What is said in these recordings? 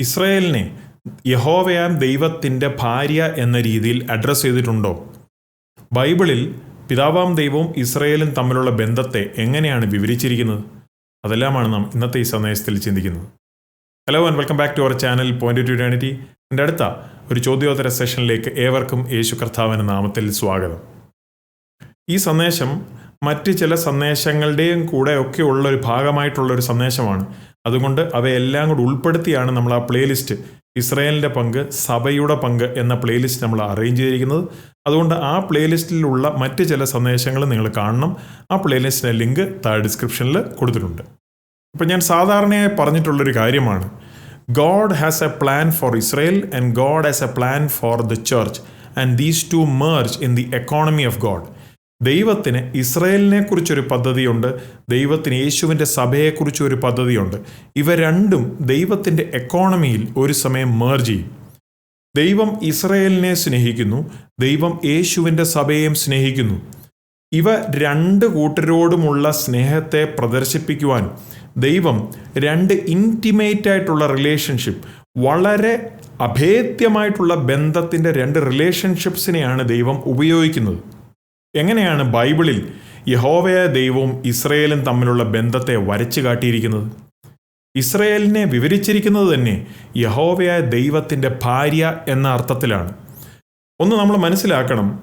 ഇസ്രയേലിനെ യഹോവയാം ദൈവത്തിന്റെ ഭാര്യ എന്ന രീതിയിൽ അഡ്രസ്സ് ചെയ്തിട്ടുണ്ടോ? ബൈബിളിൽ പിതാവാം ദൈവവും ഇസ്രയേലും തമ്മിലുള്ള ബന്ധത്തെ എങ്ങനെയാണ് വിവരിച്ചിരിക്കുന്നത്? അതെല്ലാമാണ് നാം ഇന്നത്തെ ഈ സന്ദേശത്തിൽ ചിന്തിക്കുന്നത്. Hello and welcome back to our channel point to humanity എന്റെ അടുത്ത ഒരു ചോദ്യോത്തര സെഷനിലേക്ക് ഏവർക്കും യേശു കർത്താവിന്റെ നാമത്തിൽ സ്വാഗതം. ഈ സന്ദേശം മറ്റ് ചില സന്ദേശങ്ങളുടെയും കൂടെ ഒക്കെ ഉള്ള ഒരു ഭാഗമായിട്ടുള്ള ഒരു സന്ദേശമാണ്. അതുകൊണ്ട് അവയെല്ലാം കൂടെ ഉൾപ്പെടുത്തിയാണ് നമ്മൾ ആ പ്ലേലിസ്റ്റ്. ഇസ്രയേലിന്റെ പങ്ക് സഭയുടെ പങ്ക് എന്ന പ്ലേലിസ്റ്റ് നമ്മൾ അറേഞ്ച് ചെയ്തിരിക്കുന്നത്. അതുകൊണ്ട് ആ പ്ലേലിസ്റ്റിലുള്ള മറ്റ് ചില സന്ദേശങ്ങൾ നിങ്ങൾ കാണണം. ആ പ്ലേലിസ്റ്റിന്റെ ലിങ്ക് താഴെ ഡിസ്ക്രിപ്ഷനിൽ കൊടുത്തിട്ടുണ്ട്. അപ്പം ഞാൻ സാധാരണയായി പറഞ്ഞിട്ടുള്ളൊരു കാര്യമാണ്. God has a plan for Israel and God has a plan for the church and these two merge in the economy of God ദൈവത്തിന് ഇസ്രയേലിനെ കുറിച്ചൊരു പദ്ധതിയുണ്ട് ദൈവത്തിന് യേശുവിന്റെ സഭയെക്കുറിച്ച് ഒരു പദ്ധതിയുണ്ട്. ഇവ രണ്ടും ദൈവത്തിന്റെ എക്കോണമിയിൽ ഒരു സമയം മേർജ് ചെയ്യും. ദൈവം ഇസ്രയേലിനെ സ്നേഹിക്കുന്നു ദൈവം യേശുവിന്റെ സഭയെയും സ്നേഹിക്കുന്നു. ഇവ രണ്ട് കൂട്ടരോടുമുള്ള സ്നേഹത്തെ പ്രദർശിപ്പിക്കുവാൻ ദൈവം രണ്ട് ഇന്റിമേറ്റ് ആയിട്ടുള്ള റിലേഷൻഷിപ്പ് വളരെ അഭേദ്യമായിട്ടുള്ള ബന്ധത്തിന്റെ രണ്ട് റിലേഷൻഷിപ്സിനെയാണ് ദൈവം ഉപയോഗിക്കുന്നത്. എങ്ങനെയാണ് ബൈബിളിൽ യഹോവയ ദൈവവും ഇസ്രയേലും തമ്മിലുള്ള ബന്ധത്തെ വരച്ചു കാട്ടിയിരിക്കുന്നത്? ഇസ്രയേലിനെ വിവരിച്ചിരിക്കുന്നത് തന്നെ യഹോവയായ ദൈവത്തിന്റെ ഭാര്യ എന്ന അർത്ഥത്തിലാണ്. ഒന്ന് നമ്മൾ മനസ്സിലാക്കണം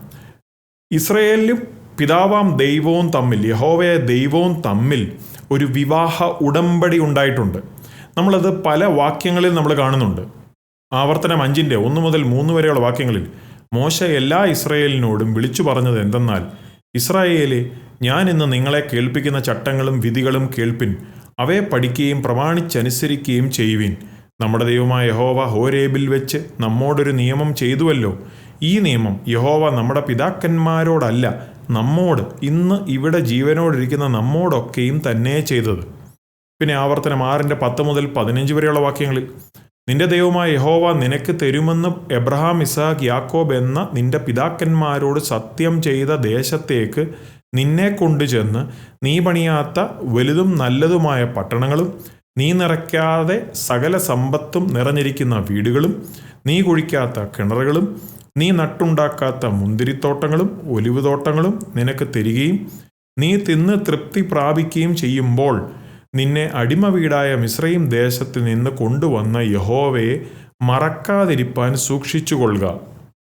ഇസ്രയേലിലും പിതാവാം ദൈവവും തമ്മിൽ യഹോവയ ദൈവവും തമ്മിൽ ഒരു വിവാഹ ഉടമ്പടി ഉണ്ടായിട്ടുണ്ട്. നമ്മളത് പല വാക്യങ്ങളിൽ നമ്മൾ കാണുന്നുണ്ട്. ആവർത്തനം അഞ്ചിന്റെ ഒന്ന് മുതൽ മൂന്ന് വരെയുള്ള വാക്യങ്ങളിൽ മോശ എല്ലാ ഇസ്രയേലിനോടും വിളിച്ചു പറഞ്ഞത് എന്തെന്നാൽ ഇസ്രായേലെ ഞാൻ ഇന്ന് നിങ്ങളെ കേൾപ്പിക്കുന്ന ചട്ടങ്ങളും വിധികളും കേൾപ്പിൻ അവയെ പഠിക്കുകയും പ്രമാണിച്ചനുസരിക്കുകയും ചെയ്യുവിൻ. നമ്മുടെ ദൈവമായ യഹോവ ഹോരേബിൽ വെച്ച് നമ്മോടൊരു നിയമം ചെയ്തുവല്ലോ. ഈ നിയമം യഹോവ നമ്മുടെ പിതാക്കന്മാരോടല്ല നമ്മോട് ഇന്ന് ഇവിടെ ജീവനോടിരിക്കുന്ന നമ്മോടൊക്കെയും തന്നെ ചെയ്തത്. പിന്നെ ആവർത്തനം ആറിന്റെ പത്ത് മുതൽ പതിനഞ്ച് വരെയുള്ള വാക്യങ്ങളിൽ നിന്റെ ദൈവമായ യഹോവ നിനക്ക് തരുമെന്ന് എബ്രഹാം ഇസാഖ് യാക്കോബ് എന്ന നിന്റെ പിതാക്കന്മാരോട് സത്യം ചെയ്ത ദേശത്തേക്ക് നിന്നെ കൊണ്ടുചെന്ന് നീ പണിയാത്ത വലുതും നല്ലതുമായ പട്ടണങ്ങളും നീ നിറയ്ക്കാതെ സകല സമ്പത്തും നിറഞ്ഞിരിക്കുന്ന വീടുകളും നീ കുഴിക്കാത്ത കിണറുകളും നീ നട്ടുണ്ടാക്കാത്ത മുന്തിരിത്തോട്ടങ്ങളും ഒലിവ് തോട്ടങ്ങളും നിനക്ക് തരികയും നീ തിന്ന് തൃപ്തി പ്രാപിക്കുകയും ചെയ്യുമ്പോൾ നിന്നെ അടിമ വീടായ മിശ്രയും ദേശത്ത് നിന്ന് കൊണ്ടുവന്ന യഹോവയെ മറക്കാതിരിപ്പാൻ സൂക്ഷിച്ചുകൊള്ളുക.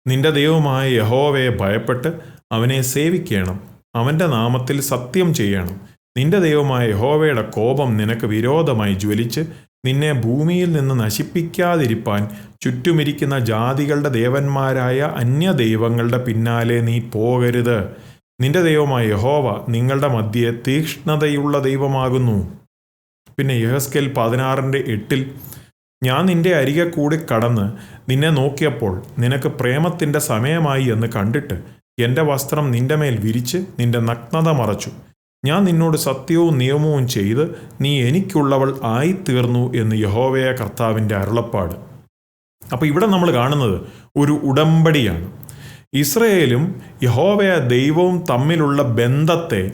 നിന്റെ ദൈവമായ യഹോവയെ ഭയപ്പെട്ട് അവനെ സേവിക്കണം. അവന്റെ നാമത്തിൽ സത്യം ചെയ്യണം. നിന്റെ ദൈവമായ യഹോവയുടെ കോപം നിനക്ക് വിരോധമായി ജ്വലിച്ച് നിന്നെ ഭൂമിയിൽ നിന്ന് നശിപ്പിക്കാതിരിപ്പാൻ ചുറ്റുമിരിക്കുന്ന ജാതികളുടെ ദേവന്മാരായ അന്യ ദൈവങ്ങളുടെ പിന്നാലെ നീ പോകരുത്. നിന്റെ ദൈവമായ യഹോവ നിങ്ങളുടെ മധ്യേ തീക്ഷ്ണതയുള്ള ദൈവമാകുന്നു. പിന്നെ യഹസ്കേൽ പതിനാറിന്റെ എട്ടിൽ ഞാൻ നിന്റെ അരികെ കൂടി കടന്ന് നിന്നെ നോക്കിയപ്പോൾ നിനക്ക് പ്രേമത്തിന്റെ സമയമായി എന്ന് കണ്ടിട്ട് എന്റെ വസ്ത്രം നിന്റെ മേൽ വിരിച്ച് നിന്റെ നഗ്നത മറച്ചു. ഞാൻ നിന്നോട് സത്യവും നിയമവും ചെയ്ത് നീ എനിക്കുള്ളവൾ ആയിത്തീർന്നു എന്ന് യഹോവയ കർത്താവിന്റെ അരുളപ്പാട്. അപ്പോൾ ഇവിടെ നമ്മൾ കാണുന്നത് ഒരു ഉടമ്പടിയാണ്. ഇസ്രയേലും യഹോവയ ദൈവവും തമ്മിലുള്ള ബന്ധത്തെ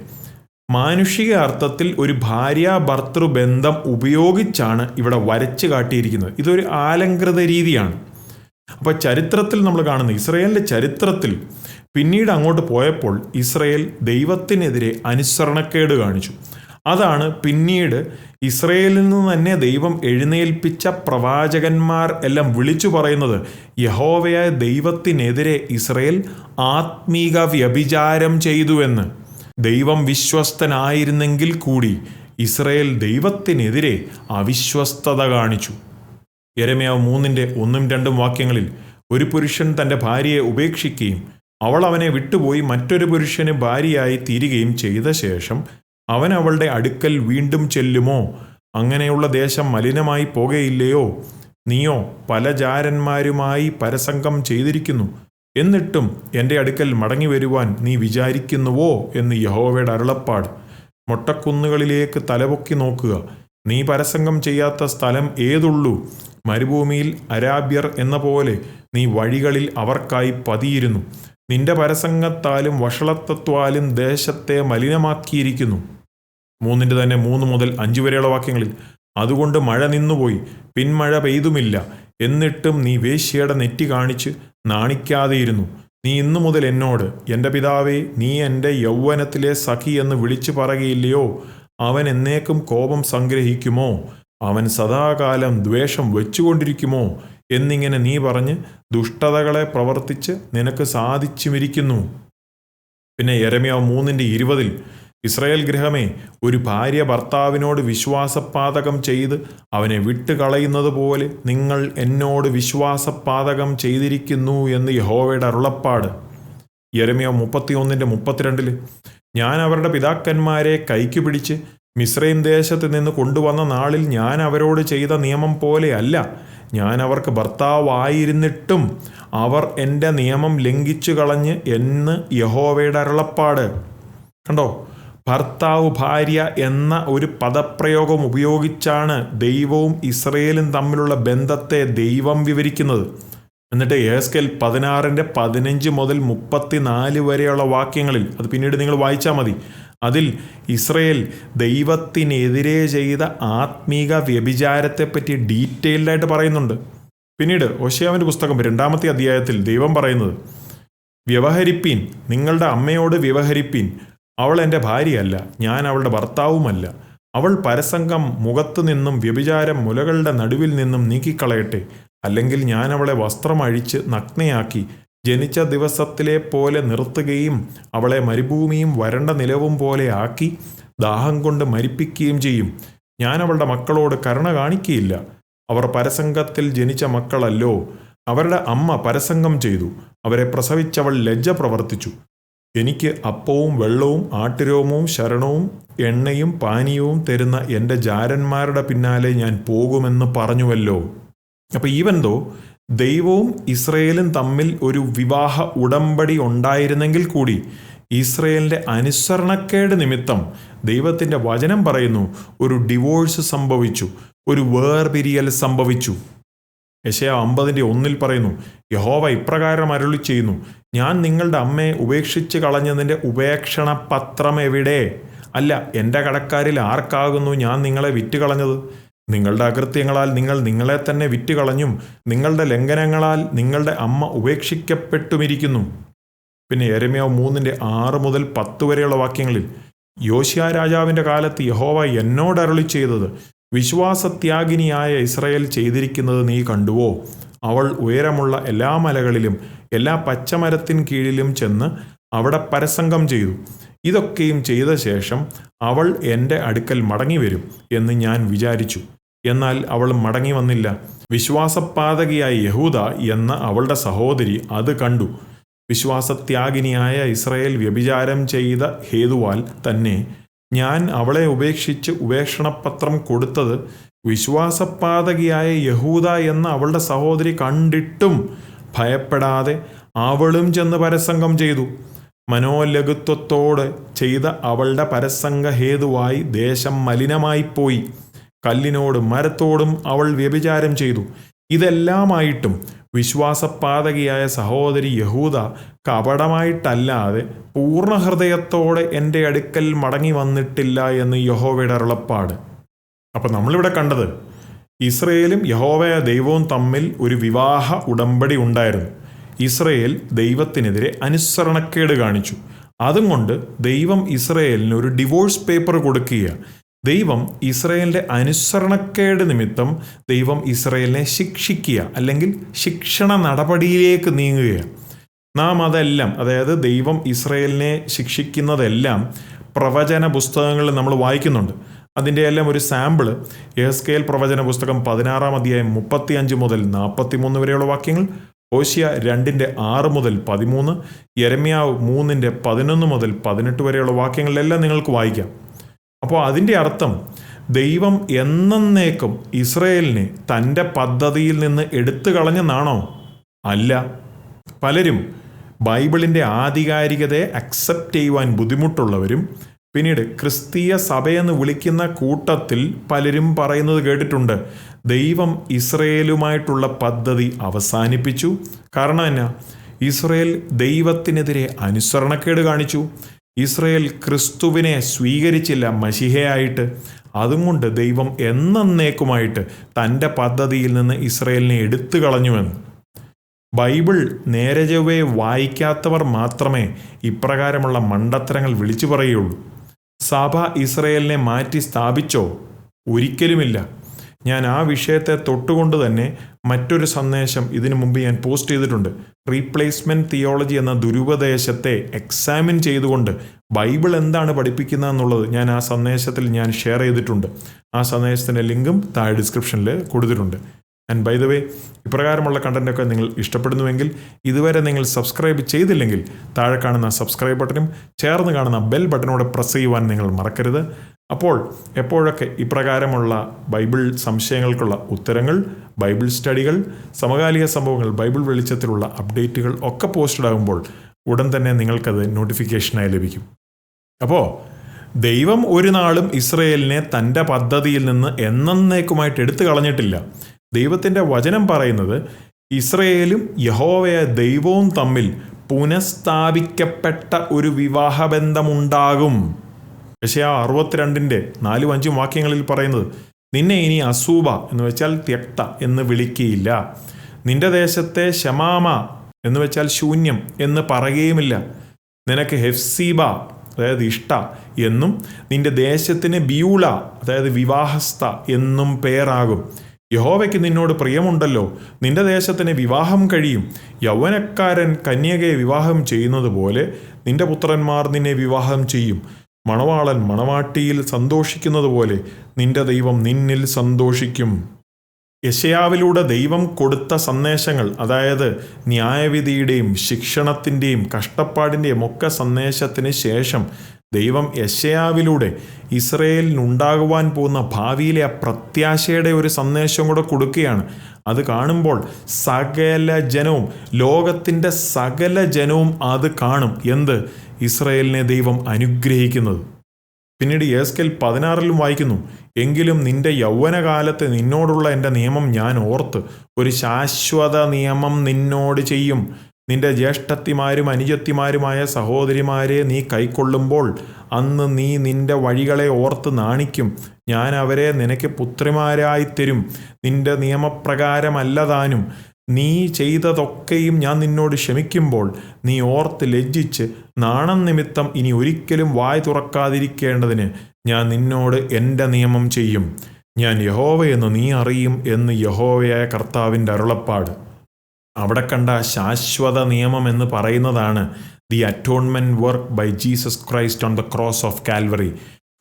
മാനുഷിക അർത്ഥത്തിൽ ഒരു ഭാര്യ ഭർത്തൃ ബന്ധം ഉപയോഗിച്ചാണ് ഇവിടെ വരച്ചു കാട്ടിയിരിക്കുന്നത്. ഇതൊരു ആലങ്കൃത രീതിയാണ്. അപ്പോൾ ചരിത്രത്തിൽ നമ്മൾ കാണുന്നത് ഇസ്രയേലിന്റെ ചരിത്രത്തിൽ പിന്നീട് അങ്ങോട്ട് പോയപ്പോൾ ഇസ്രയേൽ ദൈവത്തിനെതിരെ അനുസരണക്കേട് കാണിച്ചു. അതാണ് പിന്നീട് ഇസ്രയേലിൽ നിന്ന് തന്നെ ദൈവം എഴുന്നേൽപ്പിച്ച പ്രവാചകന്മാർ എല്ലാം വിളിച്ചു പറയുന്നത് യഹോവയായ ദൈവത്തിനെതിരെ ഇസ്രയേൽ ആത്മീക വ്യഭിചാരം ചെയ്തുവെന്ന്. ദൈവം വിശ്വസ്തനായിരുന്നെങ്കിൽ കൂടി ഇസ്രയേൽ ദൈവത്തിനെതിരെ അവിശ്വസ്തത കാണിച്ചു. യരമയാവ് മൂന്നിന്റെ ഒന്നും രണ്ടും വാക്യങ്ങളിൽ ഒരു പുരുഷൻ തന്റെ ഭാര്യയെ ഉപേക്ഷിക്കുകയും അവൾ അവനെ വിട്ടുപോയി മറ്റൊരു പുരുഷന് ഭാര്യയായി തീരുകയും ചെയ്ത ശേഷം അവൻ അവളുടെ അടുക്കൽ വീണ്ടും ചെല്ലുമോ? അങ്ങനെയുള്ള ദേശം മലിനമായി പോകയില്ലയോ? നീയോ പല ജാരന്മാരുമായി പരസംഗം ചെയ്തിരിക്കുന്നു. എന്നിട്ടും എന്റെ അടുക്കൽ മടങ്ങി വരുവാൻ നീ വിചാരിക്കുന്നുവോ എന്ന് യഹോവയുടെ അരുളപ്പാട്. മൊട്ടക്കുന്നുകളിലേക്ക് തലപൊക്കി നോക്കുക. നീ പരസംഗം ചെയ്യാത്ത സ്ഥലം ഏതുള്ളൂ? മരുഭൂമിയിൽ അരാബ്യർ എന്ന പോലെ നീ വഴികളിൽ അവർക്കായി പതിയിരുന്നു. നിന്റെ പരസംഗത്താലും വഷളത്വത്താലും ദേശത്തെ മലിനമാക്കിയിരിക്കുന്നു. മൂന്നിന്റെ തന്നെ മൂന്ന് മുതൽ അഞ്ച് വരെയുള്ള വാക്യങ്ങളിൽ അതുകൊണ്ട് മഴ നിന്നുപോയി പിന്മഴ പെയ്തുമില്ല. എന്നിട്ടും നീ വേശ്യയുടെ നെറ്റി കാണിച്ച് നാണിക്കാതെയിരുന്നു. നീ ഇന്നു മുതൽ എന്നോട് എന്റെ പിതാവേ നീ എന്റെ യൗവനത്തിലെ സഖി എന്ന് വിളിച്ചു പറയുകയില്ലയോ? അവൻ എന്നേക്കും കോപം സംഗ്രഹിക്കുമോ? അവൻ സദാകാലം ദ്വേഷം വെച്ചുകൊണ്ടിരിക്കുമോ? എന്നിങ്ങനെ നീ പറഞ്ഞ് ദുഷ്ടതകളെ പ്രവർത്തിച്ച് നിനക്ക് സാധിച്ചുമിരിക്കുന്നു. പിന്നെ എരമ്യാവ് മൂന്നിന്റെ ഇരുപതിൽ ഇസ്രയേൽ ഗൃഹമേ ഒരു ഭാര്യ ഭർത്താവിനോട് വിശ്വാസപാതകം ചെയ്ത് അവനെ വിട്ടുകളയുന്നത് പോലെ നിങ്ങൾ എന്നോട് വിശ്വാസപാതകം ചെയ്തിരിക്കുന്നു എന്ന് യഹോവയുടെ അരുളപ്പാട്. യരമിയോ മുപ്പത്തിയൊന്നിന്റെ മുപ്പത്തിരണ്ടിൽ ഞാൻ അവരുടെ പിതാക്കന്മാരെ കൈക്ക് പിടിച്ച് മിശ്രൈം ദേശത്ത് നിന്ന് കൊണ്ടുവന്ന നാളിൽ ഞാൻ അവരോട് ചെയ്ത നിയമം പോലെയല്ല ഞാൻ അവർക്ക് ഭർത്താവായിരുന്നിട്ടും അവർ എന്റെ നിയമം ലംഘിച്ചു കളഞ്ഞ് എന്ന് യഹോവയുടെ അരുളപ്പാട്. കണ്ടോ? ഭർത്താവ് ഭാര്യ എന്ന ഒരു പദപ്രയോഗം ഉപയോഗിച്ചാണ് ദൈവവും ഇസ്രയേലും തമ്മിലുള്ള ബന്ധത്തെ ദൈവം വിവരിക്കുന്നത്. എന്നിട്ട് എസ്കെൽ പതിനാറിന്റെ പതിനഞ്ച് മുതൽ മുപ്പത്തിനാല് വരെയുള്ള വാക്യങ്ങളിൽ അത് പിന്നീട് നിങ്ങൾ വായിച്ചാൽ മതി. അതിൽ ഇസ്രയേൽ ദൈവത്തിനെതിരെ ചെയ്ത ആത്മീക വ്യഭിചാരത്തെപ്പറ്റി ഡീറ്റെയിൽഡായിട്ട് പറയുന്നുണ്ട്. പിന്നീട് ഒശയാവിന്റെ പുസ്തകം രണ്ടാമത്തെ അധ്യായത്തിൽ ദൈവം പറയുന്നത് വ്യവഹരിപ്പീൻ നിങ്ങളുടെ അമ്മയോട് വ്യവഹരിപ്പീൻ അവൾ എന്റെ ഭാര്യയല്ല ഞാൻ അവളുടെ ഭർത്താവുമല്ല. അവൾ പരസംഗം മുഖത്തു നിന്നും വ്യഭിചാരം മുലകളുടെ നടുവിൽ നിന്നും നീക്കിക്കളയട്ടെ. അല്ലെങ്കിൽ ഞാൻ അവളെ വസ്ത്രം അഴിച്ച് നഗ്നയാക്കി ജനിച്ച ദിവസത്തിലെ പോലെ നിർത്തുകയും അവളെ മരുഭൂമിയും വരണ്ട നിലവും പോലെ ആക്കി ദാഹം കൊണ്ട് മരിപ്പിക്കുകയും ചെയ്യും. ഞാൻ അവളുടെ മക്കളോട് കരുണ കാണിക്കുകയില്ല അവർ പരസംഗത്തിൽ ജനിച്ച മക്കളല്ലോ. അവരുടെ അമ്മ പരസംഗം ചെയ്തു. അവരെ പ്രസവിച്ചവൾ ലജ്ജ പ്രവർത്തിച്ചു. എനിക്ക് അപ്പവും വെള്ളവും ആട്ടുരോമവും ശരണവും എണ്ണയും പാനീയവും തരുന്ന എന്റെ ജാരന്മാരുടെ പിന്നാലെ ഞാൻ പോകുമെന്ന് പറഞ്ഞുവല്ലോ. അപ്പോൾ ഈവൻ ദോ ദൈവവും ഇസ്രയേലും തമ്മിൽ ഒരു വിവാഹ ഉടമ്പടി ഉണ്ടായിരുന്നെങ്കിൽ കൂടി ഇസ്രയേലിന്റെ അനുസരണക്കേട് നിമിത്തം ദൈവത്തിന്റെ വചനം പറയുന്നു. ഒരു ഡിവോഴ്സ് സംഭവിച്ചു. ഒരു വേർപിരിയൽ സംഭവിച്ചു. യശയ അമ്പതിന്റെ ഒന്നിൽ പറയുന്നു യഹോവ ഇപ്രകാരം അരുളി ചെയ്യുന്നു ഞാൻ നിങ്ങളുടെ അമ്മയെ ഉപേക്ഷിച്ച് കളഞ്ഞതിന്റെ ഉപേക്ഷണ പത്രം എവിടെ? അല്ല എന്റെ കടക്കാരിൽ ആർക്കാകുന്നു ഞാൻ നിങ്ങളെ വിറ്റ് കളഞ്ഞത്? നിങ്ങളുടെ അകൃത്യങ്ങളാൽ നിങ്ങൾ നിങ്ങളെ തന്നെ വിറ്റ് കളഞ്ഞും നിങ്ങളുടെ ലംഘനങ്ങളാൽ നിങ്ങളുടെ അമ്മ ഉപേക്ഷിക്കപ്പെട്ടുമിരിക്കുന്നു. പിന്നെ എരമ്യാവ് മൂന്നിന്റെ ആറ് മുതൽ പത്ത് വരെയുള്ള വാക്യങ്ങളിൽ യോശിയ രാജാവിന്റെ കാലത്ത് യഹോവ എന്നോട് അരളി ചെയ്തത് വിശ്വാസത്യാഗിനിയായ ഇസ്രയേൽ ചെയ്തിരിക്കുന്നത് നീ കണ്ടുവോ? അവൾ ഉയരമുള്ള എല്ലാ മലകളിലും എല്ലാ പച്ചമരത്തിൻ കീഴിലും ചെന്ന് അവിടെ പരസംഗം ചെയ്തു. ഇതൊക്കെയും ചെയ്ത ശേഷം അവൾ എന്റെ അടുക്കൽ മടങ്ങി വരും എന്ന് ഞാൻ വിചാരിച്ചു. എന്നാൽ അവൾ മടങ്ങി വന്നില്ല. വിശ്വാസപാതകിയായ യഹൂദ എന്ന അവളുടെ സഹോദരി അത് കണ്ടു. വിശ്വാസത്യാഗിനിയായ ഇസ്രയേൽ വ്യഭിചാരം ചെയ്ത ഹേതുവാൽ തന്നെ ഞാൻ അവളെ ഉപേക്ഷിച്ച് ഉപേക്ഷണപത്രം കൊടുത്തത് വിശ്വാസപാതകിയായ യഹൂദ എന്ന അവളുടെ സഹോദരി കണ്ടിട്ടും ഭയപ്പെടാതെ അവളും ചെന്ന് പരസംഗം ചെയ്തു. മനോലഘുത്വത്തോട് ചെയ്ത അവളുടെ പരസംഗ ഹേതുവായി ദേശം മലിനമായിപ്പോയി. കല്ലിനോടും മരത്തോടും അവൾ വ്യഭിചാരം ചെയ്തു. ഇതെല്ലാമായിട്ടും വിശ്വാസപാതകിയായ സഹോദരി യഹൂദ കപടമായിട്ടല്ലാതെ പൂർണ ഹൃദയത്തോടെ എന്റെ അടുക്കൽ മടങ്ങി വന്നിട്ടില്ല എന്ന് യഹോവയുടെ അരുളപ്പാട്. അപ്പം നമ്മളിവിടെ കണ്ടത് ഇസ്രയേലും യഹോവയ ദൈവവും തമ്മിൽ ഒരു വിവാഹ ഉടമ്പടി ഉണ്ടായിരുന്നു. ഇസ്രയേൽ ദൈവത്തിനെതിരെ അനുസരണക്കേട് കാണിച്ചു. അതും കൊണ്ട് ദൈവം ഇസ്രയേലിന് ഒരു ഡിവോഴ്സ് പേപ്പർ കൊടുക്കുക ദൈവം ഇസ്രയേലിന്റെ അനുസരണക്കേട് നിമിത്തം ദൈവം ഇസ്രയേലിനെ ശിക്ഷിക്കുക അല്ലെങ്കിൽ ശിക്ഷണ നടപടിയിലേക്ക് നീങ്ങുകയാണ്. നാം അതെല്ലാം അതായത് ദൈവം ഇസ്രയേലിനെ ശിക്ഷിക്കുന്നതെല്ലാം പ്രവചന പുസ്തകങ്ങളിൽ നമ്മൾ വായിക്കുന്നുണ്ട്. അതിന്റെ എല്ലാം ഒരു സാമ്പിൾ എൽ പ്രവചന പുസ്തകം പതിനാറാം അധ്യായം മുപ്പത്തി അഞ്ച് മുതൽ നാൽപ്പത്തി മൂന്ന് വരെയുള്ള വാക്യങ്ങൾ ഓഷ്യ രണ്ടിന്റെ ആറ് മുതൽ പതിമൂന്ന് യരമ്യാവ് മൂന്നിന്റെ പതിനൊന്ന് മുതൽ പതിനെട്ട് വരെയുള്ള വാക്യങ്ങളിലെല്ലാം നിങ്ങൾക്ക് വായിക്കാം. അപ്പോൾ അതിന്റെ അർത്ഥം ദൈവം എന്നേക്കും ഇസ്രയേലിനെ തന്റെ പദ്ധതിയിൽ നിന്ന് എടുത്തു കളഞ്ഞെന്നാണോ? അല്ല. പലരും ബൈബിളിന്റെ ആധികാരികതയെ അക്സെപ്റ്റ് ചെയ്യുവാൻ ബുദ്ധിമുട്ടുള്ളവരും പിന്നീട് ക്രിസ്തീയ സഭയെന്ന് വിളിക്കുന്ന കൂട്ടത്തിൽ പലരും പറയുന്നത് കേട്ടിട്ടുണ്ട്. ദൈവം ഇസ്രയേലുമായിട്ടുള്ള പദ്ധതി അവസാനിപ്പിച്ചു. കാരണം എന്നാ? ഇസ്രയേൽ ദൈവത്തിനെതിരെ അനുസരണക്കേട് കാണിച്ചു. ഇസ്രയേൽ ക്രിസ്തുവിനെ സ്വീകരിച്ചില്ല മഷിഹയായിട്ട് അതുകൊണ്ട് ദൈവം എന്നേക്കുമായിട്ട് തന്റെ പദ്ധതിയിൽ നിന്ന് ഇസ്രയേലിനെ എടുത്തു കളഞ്ഞുവെന്ന് ബൈബിൾ നേരെ വായിക്കാത്തവർ മാത്രമേ ഇപ്രകാരമുള്ള മണ്ടത്തരങ്ങൾ വിളിച്ചു പറയുള്ളൂ സഭ ഇസ്രയേലിനെ മാറ്റി സ്ഥാപിച്ചോ? ഒരിക്കലുമില്ല. ഞാൻ ആ വിഷയത്തെ തൊട്ടുകൊണ്ട് തന്നെ മറ്റൊരു സന്ദേശം ഇതിനു മുമ്പ് ഞാൻ പോസ്റ്റ് ചെയ്തിട്ടുണ്ട്. റീപ്ലേസ്മെന്റ് തിയോളജി എന്ന ദുരുപദേശത്തെ എക്സാമിൻ ചെയ്തുകൊണ്ട് ബൈബിൾ എന്താണ് പഠിപ്പിക്കുന്നത് എന്നുള്ളത് ഞാൻ ആ സന്ദേശത്തിൽ ഞാൻ ഷെയർ ചെയ്തിട്ടുണ്ട്. ആ സന്ദേശത്തിന്റെ ലിങ്കും താഴെ ഡിസ്ക്രിപ്ഷനിൽ കൊടുത്തിട്ടുണ്ട്. ആൻഡ് ബൈ ദ വേ ഇപ്രകാരമുള്ള കണ്ടന്റൊക്കെ നിങ്ങൾ ഇഷ്ടപ്പെടുന്നുവെങ്കിൽ ഇതുവരെ നിങ്ങൾ സബ്സ്ക്രൈബ് ചെയ്തില്ലെങ്കിൽ താഴെ കാണുന്ന സബ്സ്ക്രൈബ് ബട്ടനും ചേർന്ന് കാണുന്ന ബെൽ ബട്ടനോടെ പ്രസ് ചെയ്യുവാൻ നിങ്ങൾ മറക്കരുത്. അപ്പോൾ എപ്പോഴൊക്കെ ഇപ്രകാരമുള്ള ബൈബിൾ സംശയങ്ങൾക്കുള്ള ഉത്തരങ്ങൾ ബൈബിൾ സ്റ്റഡികൾ സമകാലിക സംഭവങ്ങൾ ബൈബിൾ വെളിച്ചത്തിലുള്ള അപ്ഡേറ്റുകൾ ഒക്കെ പോസ്റ്റഡ് ആകുമ്പോൾ ഉടൻ തന്നെ നിങ്ങൾക്കത് നോട്ടിഫിക്കേഷനായി ലഭിക്കും. അപ്പോൾ ദൈവം ഒരു നാളും ഇസ്രയേലിനെ തന്റെ പദ്ധതിയിൽ നിന്ന് എന്നേക്കുമായിട്ട് എടുത്തു കളഞ്ഞിട്ടില്ല. ദൈവത്തിന്റെ വചനം പറയുന്നത് ഇസ്രയേലും യഹോവയ ദൈവവും തമ്മിൽ പുനഃസ്ഥാപിക്കപ്പെട്ട ഒരു വിവാഹബന്ധമുണ്ടാകും. പക്ഷേ ആ അറുപത്തിരണ്ടിന്റെ നാലും അഞ്ചും വാക്യങ്ങളിൽ പറയുന്നത് നിന്നെ ഇനി അസൂബ എന്ന് വെച്ചാൽ ത്യക്ത എന്ന് വിളിക്കുകയില്ല നിന്റെ ദേശത്തെ ശമാമ എന്ന് വെച്ചാൽ ശൂന്യം എന്ന് പറയുകയുമില്ല. നിനക്ക് ഹെഫ്സീബ അതായത് ഇഷ്ട എന്നും നിന്റെ ദേശത്തിന് ബിയൂള അതായത് വിവാഹസ്ഥ എന്നും പേരാകും. യഹോവയ്ക്ക് നിന്നോട് പ്രിയമുണ്ടല്ലോ. നിന്റെ ദേശത്തിന് വിവാഹം കഴിയും. യൗവനക്കാരൻ കന്യകയെ വിവാഹം ചെയ്യുന്നത് പോലെ നിന്റെ പുത്രന്മാർ നിന്നെ വിവാഹം ചെയ്യും. മണവാളൻ മണവാട്ടിയിൽ സന്തോഷിക്കുന്നത് പോലെ നിന്റെ ദൈവം നിന്നിൽ സന്തോഷിക്കും. യശയാവിലൂടെ ദൈവം കൊടുത്ത സന്ദേശങ്ങൾ അതായത് ന്യായവിധിയുടെയും ശിക്ഷണത്തിന്റെയും കഷ്ടപ്പാടിന്റെയും ഒക്കെ സന്ദേശത്തിന് ശേഷം ദൈവം യശയാവിലൂടെ ഇസ്രയേലിനുണ്ടാകുവാൻ പോകുന്ന ഭാവിയിലെ ആ പ്രത്യാശയുടെ ഒരു സന്ദേശം കൂടെ കൊടുക്കുകയാണ്. അത് കാണുമ്പോൾ സകല ജനവും ലോകത്തിന്റെ സകല ജനവും അത് കാണും. എന്ത്? ഇസ്രയേലിനെ ദൈവം അനുഗ്രഹിക്കുന്നത്. പിന്നീട് യേസ്കൽ പതിനാറിലും വായിക്കുന്നു എങ്കിലും നിന്റെ യൗവനകാലത്ത് നിന്നോടുള്ള എന്റെ നിയമം ഞാൻ ഓർത്ത് ഒരു ശാശ്വത നിയമം നിന്നോട് ചെയ്യും. നിന്റെ ജ്യേഷ്ഠത്തിമാരും അനുജത്തിമാരുമായ സഹോദരിമാരെ നീ കൈക്കൊള്ളുമ്പോൾ അന്ന് നീ നിന്റെ വഴികളെ ഓർത്ത് നാണിക്കും. ഞാൻ അവരെ നിനക്ക് പുത്രിമാരായി തരും. നിന്റെ നിയമപ്രകാരമല്ലതാനും നീ ചെയ്തതൊക്കെയും ഞാൻ നിന്നോട് ക്ഷമിക്കുമ്പോൾ നീ ഓർത്ത് ലജ്ജിച്ച് നാണം നിമിത്തം ഇനി ഒരിക്കലും വായ് തുറക്കാതിരിക്കേണ്ടതിന് ഞാൻ നിന്നോട് എന്റെ നിയമം ചെയ്യും. ഞാൻ യഹോവയെന്ന് നീ അറിയും എന്ന് യഹോവയായ കർത്താവിന്റെ അരുളപ്പാട്. അവിടെ കണ്ട ശാശ്വത നിയമം എന്ന് പറയുന്നതാണ് the atonement work by Jesus Christ on the cross of Calvary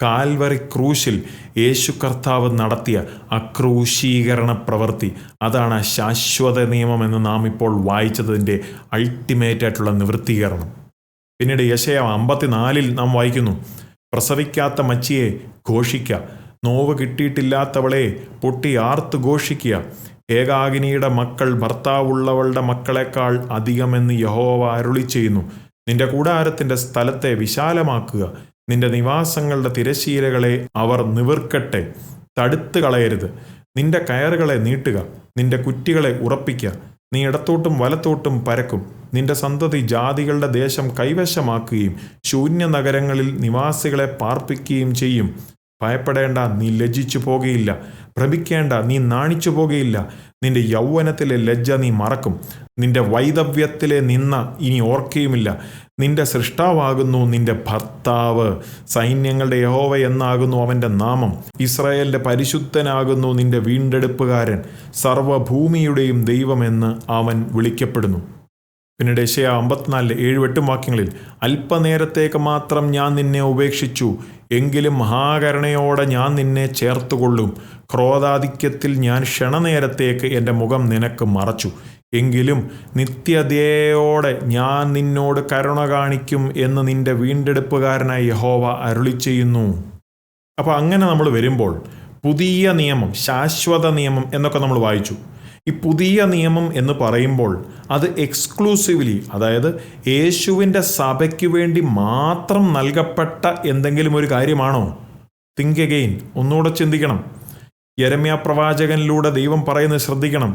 Calvary ക്രൂശിൽ യേശു കർത്താവ് നടത്തിയ അക്രൂശീകരണ പ്രവൃത്തി. അതാണ് ശാശ്വത നിയമം എന്ന് നാം ഇപ്പോൾ വായിച്ചതിന്റെ അൾട്ടിമേറ്റ് ആയിട്ടുള്ള നിവൃത്തീകരണം. പിന്നീട് യശയ അമ്പത്തിനാലിൽ നാം വായിക്കുന്നു പ്രസവിക്കാത്ത മച്ചിയെ ഘോഷിക്കുക നോവ് കിട്ടിയിട്ടില്ലാത്തവളെ പൊട്ടി ആർത്ത് ഘോഷിക്കുക ഏകാകിനിയുടെ മക്കൾ ഭർത്താവുള്ളവളുടെ മക്കളെക്കാൾ അധികമെന്ന് യഹോവ അരുളി ചെയ്യുന്നു. നിന്റെ കൂടാരത്തിന്റെ സ്ഥലത്തെ വിശാലമാക്കുക. നിന്റെ നിവാസങ്ങളുടെ തിരശീലകളെ അവർ നിവർക്കട്ടെ. തടുത്തു കളയരുത്. നിന്റെ കയറുകളെ നീട്ടുക. നിന്റെ കുറ്റികളെ ഉറപ്പിക്കുക. നീ ഇടത്തോട്ടും വലത്തോട്ടും പരക്കും. നിന്റെ സന്തതി ജാതികളുടെ ദേശം കൈവശമാക്കുകയും ശൂന്യ നഗരങ്ങളിൽ നിവാസികളെ പാർപ്പിക്കുകയും ചെയ്യും. ഭയപ്പെടേണ്ട നീ ലജ്ജിച്ചു പോകുകയില്ല. ഭ്രമിക്കേണ്ട നീ നാണിച്ചു പോകുകയില്ല. നിന്റെ യൗവനത്തിലെ ലജ്ജ നീ മറക്കും. നിന്റെ വൈദവ്യത്തിലെ നിന്ന ഇനി ഓർക്കുകയുമില്ല നിന്റെ സൃഷ്ടാവാകുന്നു നിന്റെ ഭർത്താവ്. സൈന്യങ്ങളുടെ യഹോവ എന്നാകുന്നു അവന്റെ നാമം. ഇസ്രായേലിന്റെ പരിശുദ്ധനാകുന്നു നിന്റെ വീണ്ടെടുപ്പുകാരൻ. സർവഭൂമിയുടെയും ദൈവമെന്ന് അവൻ വിളിക്കപ്പെടുന്നു. പിന്നീട് ഏഷ്യ അമ്പത്തിനാലിലെ ഏഴ് എട്ടും വാക്യങ്ങളിൽ അല്പനേരത്തേക്ക് മാത്രം ഞാൻ നിന്നെ ഉപേക്ഷിച്ചു. എങ്കിലും മഹാകരുണയോടെ ഞാൻ നിന്നെ ചേർത്തുകൊള്ളും. ക്രോധാധിക്യത്തിൽ ഞാൻ ക്ഷണനേരത്തേക്ക് എന്റെ മുഖം നിനക്ക് മറച്ചു. എങ്കിലും നിത്യതയോടെ ഞാൻ നിന്നോട് കരുണ കാണിക്കും എന്ന് നിന്റെ വീണ്ടെടുപ്പുകാരനായ യഹോവ അരുളി ചെയ്യുന്നു അപ്പോൾ അങ്ങനെ നമ്മൾ വരുമ്പോൾ പുതിയ നിയമം ശാശ്വത നിയമം എന്നൊക്കെ നമ്മൾ വായിച്ചു. ഈ പുതിയ നിയമം എന്ന് പറയുമ്പോൾ അത് എക്സ്ക്ലൂസീവ്ലി അതായത് യേശുവിന്റെ സഭയ്ക്ക് വേണ്ടി മാത്രം നൽകപ്പെട്ട എന്തെങ്കിലും ഒരു കാര്യമാണോ? തിങ്ക് അഗെയിൻ ഒന്നുകൂടെ ചിന്തിക്കണം. യരമ്യ പ്രവാചകനിലൂടെ ദൈവം പറയുന്നത് ശ്രദ്ധിക്കണം.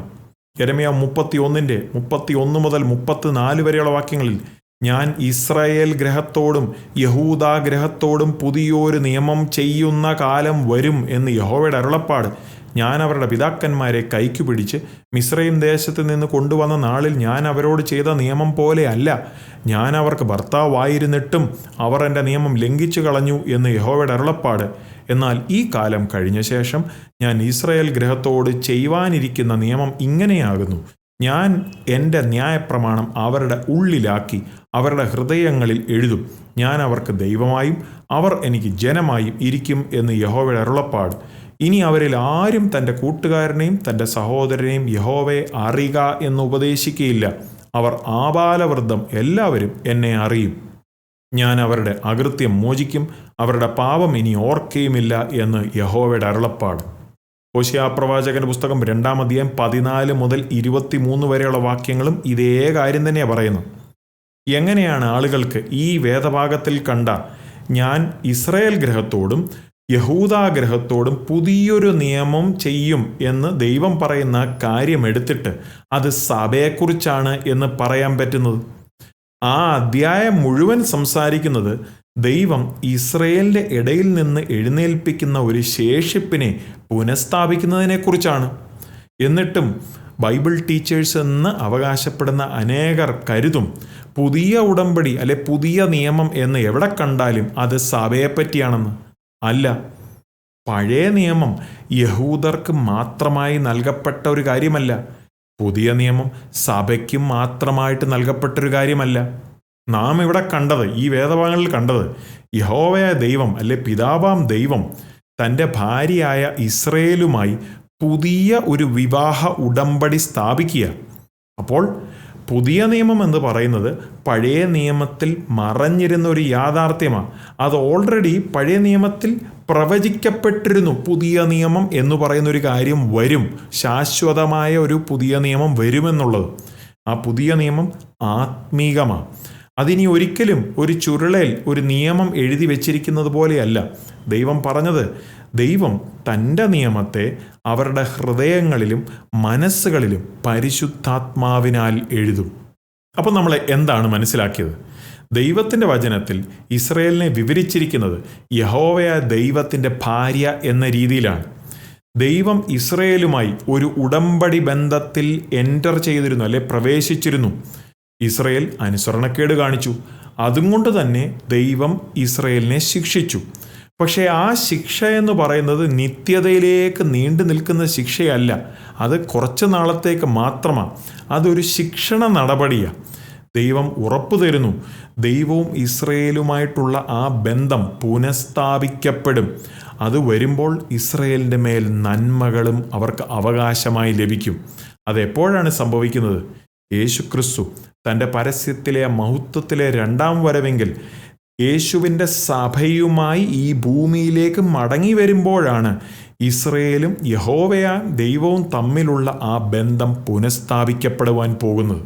യരമ്യ മുപ്പത്തി ഒന്നിന്റെ മുപ്പത്തി ഒന്ന് മുതൽ മുപ്പത്തി നാല് വരെയുള്ള വാക്യങ്ങളിൽ ഞാൻ ഇസ്രായേൽ ഗ്രഹത്തോടും യഹൂദാ ഗ്രഹത്തോടും പുതിയൊരു നിയമം ചെയ്യുന്ന കാലം വരും എന്ന് യഹോവയുടെ അരുളപ്പാട് ഞാൻ അവരുടെ പിതാക്കന്മാരെ കൈക്കു പിടിച്ച് മിശ്രയും ദേശത്ത് നിന്ന് കൊണ്ടുവന്ന നാളിൽ ഞാൻ അവരോട് ചെയ്ത നിയമം പോലെയല്ല ഞാൻ അവർക്ക് ഭർത്താവായിരുന്നിട്ടും അവർ എന്റെ നിയമം ലംഘിച്ചു കളഞ്ഞു എന്ന് യഹോവയുടെ അരുളപ്പാട്. എന്നാൽ ഈ കാലം കഴിഞ്ഞ ശേഷം ഞാൻ ഇസ്രയേൽ ഗ്രഹത്തോട് ചെയ്യുവാനിരിക്കുന്ന നിയമം ഇങ്ങനെയാകുന്നു. ഞാൻ എന്റെ ന്യായപ്രമാണം അവരുടെ ഉള്ളിലാക്കി അവരുടെ ഹൃദയങ്ങളിൽ എഴുതും. ഞാൻ അവർക്ക് ദൈവമായും അവർ എനിക്ക് ജനമായും ഇരിക്കും എന്ന് യഹോവയുടെ അരുളപ്പാട്. ഇനി അവരിൽ ആരും തന്റെ കൂട്ടുകാരനെയും തന്റെ സഹോദരനെയും യഹോവയെ അറിയുക എന്ന് ഉപദേശിക്കുകയില്ല. അവർ ആപാലവൃദ്ധം എല്ലാവരും എന്നെ അറിയും. ഞാൻ അവരുടെ അകൃത്യം മോചിക്കും അവരുടെ പാപം ഇനി ഓർക്കുകയുമില്ല എന്ന് യഹോവയുടെ അരുളപ്പാട്. ഓശിയാപ്രവാചകന്റെ പുസ്തകം രണ്ടാം അധ്യായം പതിനാല് മുതൽ ഇരുപത്തിമൂന്ന് വരെയുള്ള വാക്യങ്ങളും ഇതേ കാര്യം തന്നെയാണ് പറയുന്നത്. എങ്ങനെയാണ് ആളുകൾക്ക് ഈ വേദഭാഗത്തിൽ കണ്ട ഞാൻ ഇസ്രയേൽ ഗ്രഹത്തോടും യഹൂദാഗ്രഹത്തോടും പുതിയൊരു നിയമം ചെയ്യും എന്ന് ദൈവം പറയുന്ന കാര്യം എടുത്തിട്ട് അത് സഭയെക്കുറിച്ചാണ് എന്ന് പറയാൻ പറ്റുന്നത്. ആ അധ്യായം മുഴുവൻ സംസാരിക്കുന്നത് ദൈവം ഇസ്രയേലിന്റെ ഇടയിൽ നിന്ന് എഴുന്നേൽപ്പിക്കുന്ന ഒരു ശേഷിപ്പിനെ പുനഃസ്ഥാപിക്കുന്നതിനെക്കുറിച്ചാണ്. എന്നിട്ടും ബൈബിൾ ടീച്ചേഴ്സ് എന്ന് അവകാശപ്പെടുന്ന അനേകർ കരുതും പുതിയ ഉടമ്പടി അല്ലെ പുതിയ നിയമം എന്ന് എവിടെ കണ്ടാലും അത് സഭയെപ്പറ്റിയാണെന്ന്. അല്ല പഴയ നിയമം യഹൂദർക്ക് മാത്രമായി നൽകപ്പെട്ട ഒരു കാര്യമല്ല. പുതിയ നിയമം സഭയ്ക്കും മാത്രമായിട്ട് നൽകപ്പെട്ടൊരു കാര്യമല്ല. നാം ഇവിടെ കണ്ടത് ഈ വേദഭാഗങ്ങളിൽ കണ്ടത് യഹോവയായ ദൈവം അല്ലെ പിതാവാം ദൈവം തന്റെ ഭാര്യയായ ഇസ്രയേലുമായി പുതിയ ഒരു വിവാഹ ഉടമ്പടി സ്ഥാപിക്കുക അപ്പോൾ പുതിയ നിയമം എന്ന് പറയുന്നത് പഴയ നിയമത്തിൽ മറഞ്ഞിരുന്ന ഒരു യാഥാർത്ഥ്യമാണ് അത് ഓൾറെഡി പഴയ നിയമത്തിൽ പ്രവചിക്കപ്പെട്ടിരുന്നു പുതിയ നിയമം എന്ന് പറയുന്ന ഒരു കാര്യം വരും. ശാശ്വതമായ ഒരു പുതിയ നിയമം വരുമെന്നുള്ളത്. ആ പുതിയ നിയമം ആത്മീകമാണ് അതിനി ഒരിക്കലും ഒരു ചുരുളയിൽ ഒരു നിയമം എഴുതി വച്ചിരിക്കുന്നത് പോലെയല്ല. ദൈവം പറഞ്ഞത് ദൈവം തന്റെ നിയമത്തെ അവരുടെ ഹൃദയങ്ങളിലും മനസ്സുകളിലും പരിശുദ്ധാത്മാവിനാൽ എഴുതും. അപ്പോൾ നമ്മൾ എന്താണ് മനസ്സിലാക്കിയത്? ദൈവത്തിന്റെ വചനത്തിൽ ഇസ്രയേലിനെ വിവരിച്ചിരിക്കുന്നത് യഹോവയ ദൈവത്തിന്റെ ഭാര്യ എന്ന രീതിയിലാണ്. ദൈവം ഇസ്രയേലുമായി ഒരു ഉടമ്പടി ബന്ധത്തിൽ എന്റർ ചെയ്തിരുന്നു അല്ലെ പ്രവേശിച്ചിരുന്നു. ഇസ്രയേൽ അനുസരണക്കേട് കാണിച്ചു. അതുകൊണ്ട് തന്നെ ദൈവം ഇസ്രയേലിനെ ശിക്ഷിച്ചു. പക്ഷേ ആ ശിക്ഷ എന്ന് പറയുന്നത് നിത്യതയിലേക്ക് നീണ്ടു നിൽക്കുന്ന ശിക്ഷയല്ല. അത് കുറച്ച് നാളത്തേക്ക് മാത്രമാണ് അതൊരു ശിക്ഷണ നടപടിയാണ് ദൈവം ഉറപ്പു തരുന്നു. ദൈവവും ഇസ്രയേലുമായിട്ടുള്ള ആ ബന്ധം പുനഃസ്ഥാപിക്കപ്പെടും. അത് വരുമ്പോൾ ഇസ്രയേലിന്റെ മേൽ നന്മകളും അവർക്ക് അവകാശമായി ലഭിക്കും. അതെപ്പോഴാണ് സംഭവിക്കുന്നത്? യേശുക്രിസ്തു തന്റെ പരസ്യത്തിലെ മഹത്വത്തിലെ രണ്ടാം വരവെങ്കിൽ യേശുവിന്റെ സഭയുമായി ഈ ഭൂമിയിലേക്ക് മടങ്ങി വരുമ്പോഴാണ് ഇസ്രയേലും യഹോവയ ദൈവവും തമ്മിലുള്ള ആ ബന്ധം പുനഃസ്ഥാപിക്കപ്പെടുവാൻ പോകുന്നത്.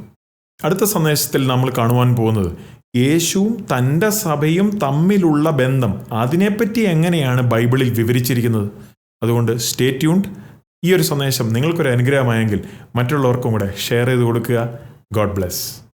അടുത്ത സന്ദേശത്തിൽ നമ്മൾ കാണുവാൻ പോകുന്നത് യേശുവും തന്റെ സഭയും തമ്മിലുള്ള ബന്ധം അതിനെപ്പറ്റി എങ്ങനെയാണ് ബൈബിളിൽ വിവരിച്ചിരിക്കുന്നത്? അതുകൊണ്ട് സ്റ്റേ ട്യൂൺഡ്. ഈ ഒരു സന്ദേശം നിങ്ങൾക്കൊരു അനുഗ്രഹമായെങ്കിൽ മറ്റുള്ളവർക്കും കൂടെ ഷെയർ ചെയ്ത് കൊടുക്കുക. God bless.